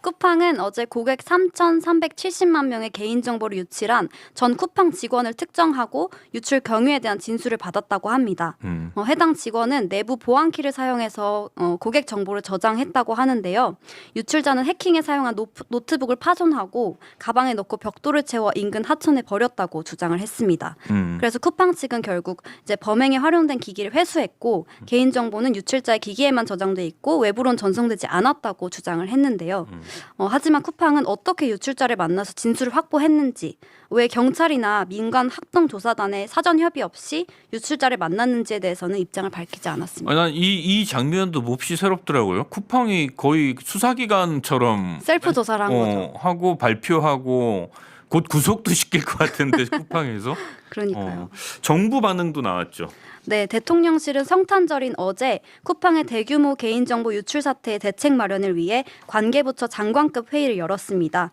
쿠팡은 어제 고객 3,370만 명의 개인정보를 유출한 전 쿠팡 직원을 특정하고 유출 경위에 대한 진술을 받았다고 합니다. 음. 어, 해당 직원은 내부 보안키를 사용해서 어, 고객 정보를 저장했다고 하는데요. 유출자는 해킹에 사용한 노프, 노트북을 파손하고 가방에 넣고 벽돌을 채워 인근 하천에 버렸다고 주장을 했습니다. 음. 그래서 쿠팡 측은 결국 이제 범행에 활용된 기기를 회수했고 개인 정보는 유출자의 기기에만 저장돼 있고 외부론 전송되지 않았다고 주장을 했는데요. 음. 어, 하지만 쿠팡은 어떻게 유출자를 만나서 진술을 확보했는지, 왜 경찰이나 민간 합동 조사단의 사전 협의 없이 유출자를 만났는지에 대해서는 입장을 밝히지 않았습니다. 난이 이 장면도 몹시 새롭더라고요. 쿠팡이 거의 수사기관처럼 셀프 조사를 한 거죠. 어, 하고 발표하고 곧 구속도 시킬 것 같은데 쿠팡에서 그러니까요. 어, 정부 반응도 나왔죠. 네, 대통령실은 성탄절인 어제 쿠팡의 대규모 개인정보 유출 사태의 대책 마련을 위해 관계부처 장관급 회의를 열었습니다.